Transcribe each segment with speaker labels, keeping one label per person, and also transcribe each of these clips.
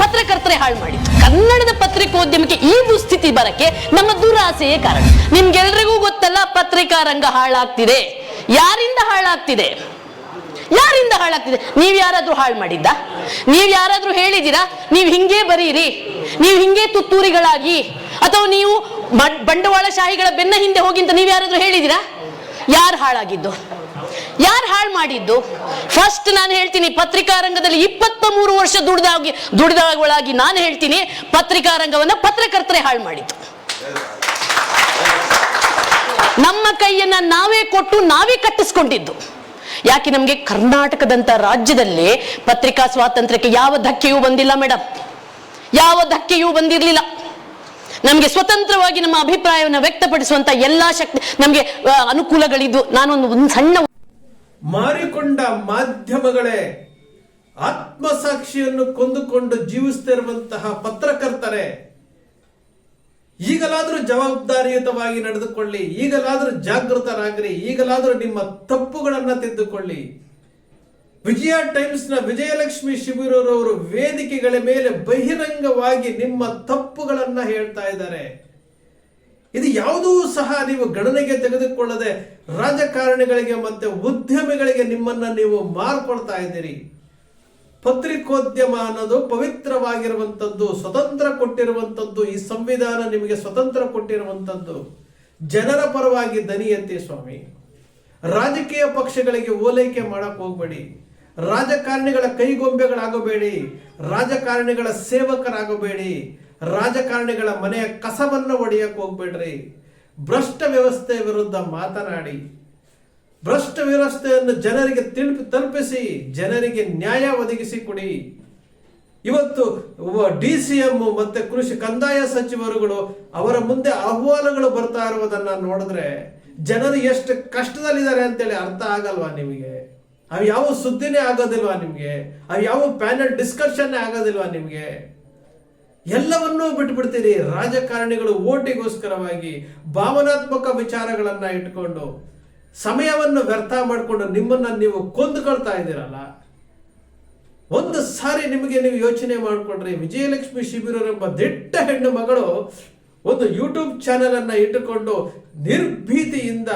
Speaker 1: ಪತ್ರಕರ್ತರೆ ಹಾಳು ಮಾಡಿ ಕನ್ನಡದ ಪತ್ರಿಕೋದ್ಯಮಕ್ಕೆ ಈ ದುಸ್ಥಿತಿ ಬರಕ್ಕೆ ನಮ್ಮ ದುರಾಸೆಯೇ ಕಾರಣ. ನಿಮ್ಗೆಲ್ರಿಗೂ ಗೊತ್ತಲ್ಲ, ಪತ್ರಿಕಾ ರಂಗ ಹಾಳಾಗ್ತಿದೆ. ಯಾರಿಂದ ಹಾಳಾಗ್ತಿದೆ? ಯಾರಿಂದ ಹಾಳಾಗ್ತಿದೆ? ನೀವ್ ಯಾರಾದ್ರೂ ಹಾಳು ಮಾಡಿದ್ದ? ನೀವ್ ಯಾರಾದ್ರೂ ಹೇಳಿದೀರಾ ನೀವ್ ಹಿಂಗೆ ಬರೀರಿ. ನೀವ್ ಹಿಂಗೆ ತುತ್ತೂರಿಗಳಾಗಿ. ಅಥವಾ ನೀವು ಬಂಡವಾಳ ಬಂಡವಾಳಶಾಹಿಗಳ ಬೆನ್ನ ಹಿಂದೆ ಹೋಗಿ ಅಂತ ನೀವ್ ಯಾರಾದ್ರೂ ಹೇಳಿದೀರಾ ಯಾರು ಹಾಳಾಗಿದ್ದು? ಯಾರು ಹಾಳು ಮಾಡಿದ್ದು? ಫಸ್ಟ್ ನಾನು ಹೇಳ್ತೀನಿ ಪತ್ರಿಕಾ ರಂಗದಲ್ಲಿ ಇಪ್ಪತ್ತ ಮೂರು ವರ್ಷ ದುಡಿದಾಗಿ ದುಡಿದಾಗಳಾಗಿ ನಾನು ಹೇಳ್ತೀನಿ ಪತ್ರಿಕಾ ರಂಗವನ್ನು ಪತ್ರಕರ್ತರೆ ಹಾಳು ಮಾಡಿದ್ದು. ನಮ್ಮ ಕೈಯನ್ನ ನಾವೇ ಕೊಟ್ಟು ನಾವೇ ಕಟ್ಟಿಸ್ಕೊಂಡಿದ್ದು. ಯಾಕೆ ನಮಗೆ ಕರ್ನಾಟಕದಂತ ರಾಜ್ಯದಲ್ಲಿ ಪತ್ರಿಕಾ ಸ್ವಾತಂತ್ರ್ಯಕ್ಕೆ ಯಾವ ಧಕ್ಕೆಯೂ ಬಂದಿಲ್ಲ ಮೇಡಮ್ ಯಾವ ಧಕ್ಕೆಯೂ ಬಂದಿರಲಿಲ್ಲ. ನಮಗೆ ಸ್ವತಂತ್ರವಾಗಿ ನಮ್ಮ ಅಭಿಪ್ರಾಯವನ್ನು ವ್ಯಕ್ತಪಡಿಸುವಂತ ಎಲ್ಲಾ ಶಕ್ತಿ, ನಮಗೆ ಅನುಕೂಲಗಳಿದ್ದು. ನಾನೊಂದು, ಒಂದು ಸಣ್ಣ
Speaker 2: ಮಾರಿಕೊಂಡ ಮಾಧ್ಯಮಗಳೇ ಆತ್ಮಸಾಕ್ಷಿಯನ್ನು ಕೊಂದುಕೊಂಡು ಜೀವಿಸ್ತಿರುವಂತಹ ಪತ್ರಕರ್ತರೆ, ಈಗಲಾದರೂ ಜವಾಬ್ದಾರಿಯುತವಾಗಿ ನಡೆದುಕೊಳ್ಳಿ, ಈಗಲಾದರೂ ಜಾಗೃತರಾಗ್ರಿ, ಈಗಲಾದರೂ ನಿಮ್ಮ ತಪ್ಪುಗಳನ್ನು ತಿದ್ದುಕೊಳ್ಳಿ. ವಿಜಯ ಟೈಮ್ಸ್ನ ವಿಜಯಲಕ್ಷ್ಮಿ ಶಿಬಿರರವರು ವೇದಿಕೆಗಳ ಮೇಲೆ ಬಹಿರಂಗವಾಗಿ ನಿಮ್ಮ ತಪ್ಪುಗಳನ್ನು ಹೇಳ್ತಾ ಇದ್ದಾರೆ. ಇದು ಯಾವುದೂ ಸಹ ನೀವು ಗಣನೆಗೆ ತೆಗೆದುಕೊಳ್ಳದೆ ರಾಜಕಾರಣಿಗಳಿಗೆ ಮತ್ತೆ ಉದ್ಯಮಿಗಳಿಗೆ ನಿಮ್ಮನ್ನ ನೀವು ಮಾರ್ಕೊಳ್ತಾ ಇದ್ದೀರಿ. ಪತ್ರಿಕೋದ್ಯಮ ಅನ್ನೋದು ಪವಿತ್ರವಾಗಿರುವಂಥದ್ದು, ಸ್ವತಂತ್ರ ಕೊಟ್ಟಿರುವಂಥದ್ದು, ಈ ಸಂವಿಧಾನ ನಿಮಗೆ ಸ್ವತಂತ್ರ ಕೊಟ್ಟಿರುವಂಥದ್ದು. ಜನರ ಪರವಾಗಿ ದನಿ ಎತ್ತಿ ಸ್ವಾಮಿ. ರಾಜಕೀಯ ಪಕ್ಷಗಳಿಗೆ ಓಲೈಕೆ ಮಾಡಕ್ ಹೋಗ್ಬೇಡಿ. ರಾಜಕಾರಣಿಗಳ ಕೈಗೊಂಬೆಗಳಾಗಬೇಡಿ. ರಾಜಕಾರಣಿಗಳ ಸೇವಕರಾಗಬೇಡಿ. ರಾಜಕಾರಣಿಗಳ ಮನೆಯ ಕಸವನ್ನು ಒಡೆಯಕ್ಕೆ ಹೋಗ್ಬೇಡ್ರಿ. ಭ್ರಷ್ಟ ವ್ಯವಸ್ಥೆ ವಿರುದ್ಧ ಮಾತನಾಡಿ, ಭ್ರಷ್ಟ ವ್ಯವಸ್ಥೆಯನ್ನು ಜನರಿಗೆ ತಿಳಿಪಿ, ತಲುಪಿಸಿ, ಜನರಿಗೆ ನ್ಯಾಯ ಒದಗಿಸಿ ಕೊಡಿ. ಇವತ್ತು ಡಿ ಸಿ ಎಂ ಮತ್ತೆ ಕೃಷಿ ಕಂದಾಯ ಸಚಿವರುಗಳು ಅವರ ಮುಂದೆ ಅಹವಾಲುಗಳು ಬರ್ತಾ ಇರುವುದನ್ನ ನೋಡಿದ್ರೆ ಜನರು ಎಷ್ಟು ಕಷ್ಟದಲ್ಲಿದ್ದಾರೆ ಅಂತೇಳಿ ಅರ್ಥ ಆಗಲ್ವಾ ನಿಮಗೆ? ಅವು ಯಾವ ಸುದ್ದಿನೇ ಆಗೋದಿಲ್ವಾ ನಿಮಗೆ? ಅವು ಯಾವ ಪ್ಯಾನಲ್ ಡಿಸ್ಕಷನ್ ಆಗೋದಿಲ್ವಾ ನಿಮ್ಗೆ? ಎಲ್ಲವನ್ನೂ ಬಿಟ್ಬಿಡ್ತೀರಿ. ರಾಜಕಾರಣಿಗಳು ಓಟಿಗೋಸ್ಕರವಾಗಿ ಭಾವನಾತ್ಮಕ ವಿಚಾರಗಳನ್ನ ಇಟ್ಕೊಂಡು ಸಮಯವನ್ನು ವ್ಯರ್ಥ ಮಾಡಿಕೊಂಡು ನಿಮ್ಮನ್ನ ನೀವು ಕೊಂದುಕೊಳ್ತಾ ಇದ್ದೀರಲ್ಲ, ಒಂದು ಸಾರಿ ನಿಮಗೆ ನೀವು ಯೋಚನೆ ಮಾಡಿಕೊಂಡ್ರೆ ವಿಜಯಲಕ್ಷ್ಮಿ ಶಿಬಿರರೆಂಬ ದಿಟ್ಟ ಹೆಣ್ಣು ಮಗಳು ಒಂದು ಯೂಟ್ಯೂಬ್ ಚಾನೆಲ್ ಅನ್ನ ಇಟ್ಟುಕೊಂಡು ನಿರ್ಭೀತಿಯಿಂದ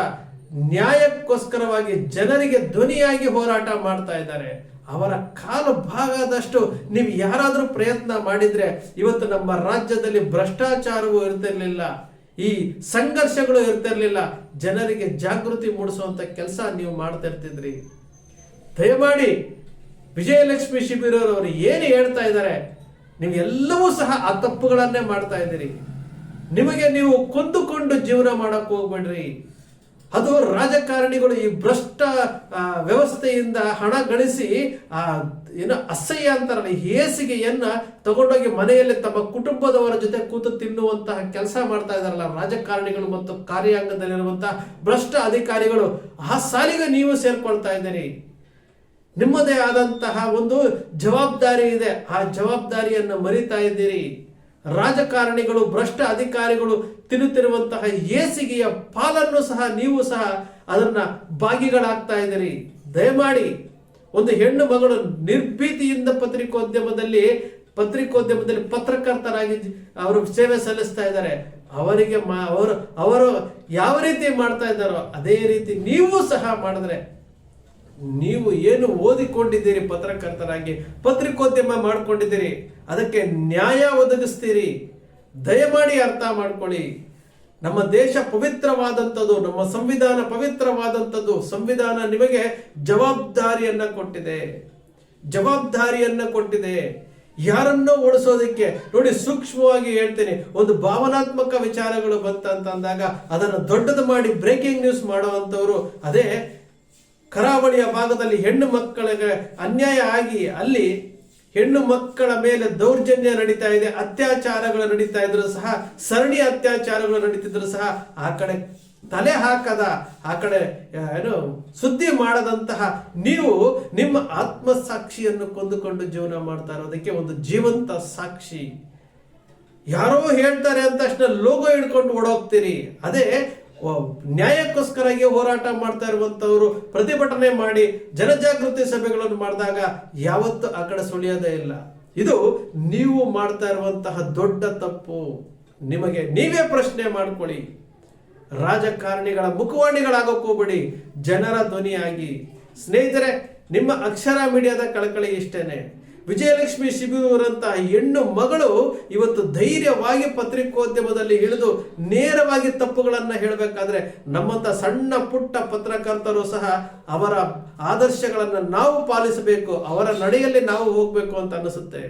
Speaker 2: ನ್ಯಾಯಕ್ಕೋಸ್ಕರವಾಗಿ ಜನರಿಗೆ ಧ್ವನಿಯಾಗಿ ಹೋರಾಟ ಮಾಡ್ತಾ ಇದ್ದಾರೆ. ಅವರ ಕಾಲು ಭಾಗದಷ್ಟು ನೀವು ಯಾರಾದರೂ ಪ್ರಯತ್ನ ಮಾಡಿದರೆ ಇವತ್ತು ನಮ್ಮ ರಾಜ್ಯದಲ್ಲಿ ಭ್ರಷ್ಟಾಚಾರವೂ ಇರ್ತಿರಲಿಲ್ಲ, ಈ ಸಂಘರ್ಷಗಳು ಇರ್ತಿರಲಿಲ್ಲ, ಜನರಿಗೆ ಜಾಗೃತಿ ಮೂಡಿಸುವಂತ ಕೆಲಸ ನೀವು ಮಾಡ್ತಾ ಇರ್ತಿದ್ರಿ ದಯಮಾಡಿ ವಿಜಯಲಕ್ಷ್ಮಿ ಶಿಬಿರವರು ಏನು ಹೇಳ್ತಾ ಇದ್ದಾರೆ ನೀವು ಎಲ್ಲವೂ ಸಹ ಆ ತಪ್ಪುಗಳನ್ನೇ ಮಾಡ್ತಾ ಇದ್ದೀರಿ. ನಿಮಗೆ ನೀವು ಕೊಂದುಕೊಂಡು ಜೀವನ ಮಾಡಕ್ಕೆ ಹೋಗ್ಬೇಡ್ರಿ. ಅದು ರಾಜಕಾರಣಿಗಳು ಈ ಭ್ರಷ್ಟ ವ್ಯವಸ್ಥೆಯಿಂದ ಹಣ ಗಳಿಸಿ, ಆ, ಏನು ಅಸಹ್ಯ ಅಂತಾರಲ್ಲ ಹೇಸಿಗೆಯನ್ನ ತಗೊಂಡೋಗಿ ಮನೆಯಲ್ಲಿ ತಮ್ಮ ಕುಟುಂಬದವರ ಜೊತೆ ಕೂತು ತಿನ್ನುವಂತಹ ಕೆಲಸ ಮಾಡ್ತಾ ಇದಾರಲ್ಲ ರಾಜಕಾರಣಿಗಳು ಮತ್ತು ಕಾರ್ಯಾಂಗದಲ್ಲಿರುವಂತಹ ಭ್ರಷ್ಟ ಅಧಿಕಾರಿಗಳು, ಆ ಸಾಲಿಗೆ ನೀವು ಸೇರ್ಕೊಳ್ತಾ ಇದ್ದೀರಿ. ನಿಮ್ಮದೇ ಆದಂತಹ ಒಂದು ಜವಾಬ್ದಾರಿ ಇದೆ. ಆ ಜವಾಬ್ದಾರಿಯನ್ನು ಮರಿತಾ ಇದ್ದೀರಿ. ರಾಜಕಾರಣಿಗಳು, ಭ್ರಷ್ಟ ಅಧಿಕಾರಿಗಳು ತಿನ್ನುತ್ತಿರುವಂತಹ ಏಸಿಗೆಯ ಪಾಲನ್ನು ಸಹ ನೀವು ಸಹ ಅದನ್ನ ಭಾಗಿಗಳಾಗ್ತಾ ಇದ್ದೀರಿ. ದಯಮಾಡಿ ಒಂದು ಹೆಣ್ಣು ಮಗಳು ನಿರ್ಭೀತಿಯಿಂದ ಪತ್ರಿಕೋದ್ಯಮದಲ್ಲಿ ಪತ್ರಿಕೋದ್ಯಮದಲ್ಲಿ ಪತ್ರಕರ್ತರಾಗಿ ಅವರು ಸೇವೆ ಸಲ್ಲಿಸ್ತಾ ಇದ್ದಾರೆ. ಅವರಿಗೆ ಅವರು ಅವರು ಯಾವ ರೀತಿ ಮಾಡ್ತಾ ಇದ್ದಾರೋ ಅದೇ ರೀತಿ ನೀವು ಸಹ ಮಾಡಿದ್ರೆ ನೀವು ಏನು ಓದಿಕೊಂಡಿದ್ದೀರಿ? ಪತ್ರಕರ್ತರಾಗಿ ಪತ್ರಿಕೋದ್ಯಮ ಮಾಡಿಕೊಂಡಿದ್ದೀರಿ. ಅದಕ್ಕೆ ನ್ಯಾಯ ಒದಗಿಸ್ತೀರಿ. ದಯಮಾಡಿ ಅರ್ಥ ಮಾಡ್ಕೊಳ್ಳಿ. ನಮ್ಮ ದೇಶ ಪವಿತ್ರವಾದಂಥದ್ದು, ನಮ್ಮ ಸಂವಿಧಾನ ಪವಿತ್ರವಾದಂಥದ್ದು, ಸಂವಿಧಾನ ನಿಮಗೆ ಜವಾಬ್ದಾರಿಯನ್ನ ಕೊಟ್ಟಿದೆ. ಜವಾಬ್ದಾರಿಯನ್ನ ಕೊಟ್ಟಿದೆ. ಯಾರನ್ನೋ ಓಡಿಸೋದಕ್ಕೆ, ನೋಡಿ ಸೂಕ್ಷ್ಮವಾಗಿ ಹೇಳ್ತೀನಿ, ಒಂದು ಭಾವನಾತ್ಮಕ ವಿಚಾರಗಳು ಬಂತಂತ ಅಂದಾಗ, ಅದನ್ನು ದೊಡ್ಡದು ಮಾಡಿ ಬ್ರೇಕಿಂಗ್ ನ್ಯೂಸ್ ಮಾಡುವಂತವರು ಅದೇ ಕರಾವಳಿಯ ಭಾಗದಲ್ಲಿ ಹೆಣ್ಣು ಮಕ್ಕಳಿಗೆ ಅನ್ಯಾಯ ಆಗಿ ಅಲ್ಲಿ ಹೆಣ್ಣು ಮಕ್ಕಳ ಮೇಲೆ ದೌರ್ಜನ್ಯ ನಡೀತಾ ಇದೆ, ಅತ್ಯಾಚಾರಗಳು ನಡೀತಾ ಇದ್ರು ಸಹ, ಸರಣಿ ಅತ್ಯಾಚಾರಗಳು ನಡೀತಿದ್ರು ಸಹ ಆ ಕಡೆ ತಲೆ ಹಾಕದ, ಆ ಕಡೆ ಏನು, ಸುದ್ದಿ ಮಾಡದಂತಹ ನೀವು ನಿಮ್ಮ ಆತ್ಮಸಾಕ್ಷಿಯನ್ನು ಕೊಂದುಕೊಂಡು ಜೀವನ ಮಾಡ್ತಾ ಇರೋದಕ್ಕೆ ಒಂದು ಜೀವಂತ ಸಾಕ್ಷಿ. ಯಾರೋ ಹೇಳ್ತಾರೆ ಅಂತ ತಕ್ಷಣ ಲೋಗೋ ಹಿಡ್ಕೊಂಡು ಓಡೋಗ್ತೀರಿ. ಅದೇ ನ್ಯಾಯಕ್ಕೋಸ್ಕರಾಗಿ ಹೋರಾಟ ಮಾಡ್ತಾ ಇರುವಂತವರು ಪ್ರತಿಭಟನೆ ಮಾಡಿ ಜನಜಾಗೃತಿ ಸಭೆಗಳನ್ನು ಮಾಡಿದಾಗ ಯಾವತ್ತೂ ಆ ಕಡೆ ಸುಳಿಯೋದೇ ಇಲ್ಲ. ಇದು ನೀವು ಮಾಡ್ತಾ ಇರುವಂತಹ ದೊಡ್ಡ ತಪ್ಪು. ನಿಮಗೆ ನೀವೇ ಪ್ರಶ್ನೆ ಮಾಡ್ಕೊಳ್ಳಿ. ರಾಜಕಾರಣಿಗಳ ಮುಖವಾಣಿಗಳಾಗೋಕ್ ಹೋಗ್ಬೇಡಿ ಜನರ ಧ್ವನಿಯಾಗಿ. ಸ್ನೇಹಿತರೆ, ನಿಮ್ಮ ಅಕ್ಷರ ಮೀಡಿಯಾದ ಕಳಕಳಿ ಇಷ್ಟೇನೆ. ವಿಜಯಲಕ್ಷ್ಮಿ ಶಿಬಿರೂರಂತಹ ಹೆಣ್ಣು ಮಗಳು ಇವತ್ತು ಧೈರ್ಯವಾಗಿ ಪತ್ರಿಕೋದ್ಯಮದಲ್ಲಿ ಇಳಿದು ನೇರವಾಗಿ ತಪ್ಪುಗಳನ್ನು ಹೇಳಬೇಕಾದ್ರೆ ನಮ್ಮಂತ ಸಣ್ಣ ಪುಟ್ಟ ಪತ್ರಕರ್ತರು ಸಹ ಅವರ ಆದರ್ಶಗಳನ್ನು ನಾವು ಪಾಲಿಸಬೇಕು, ಅವರ ನಡೆಯಲ್ಲಿ ನಾವು ಹೋಗಬೇಕು ಅಂತ ಅನಿಸುತ್ತೆ.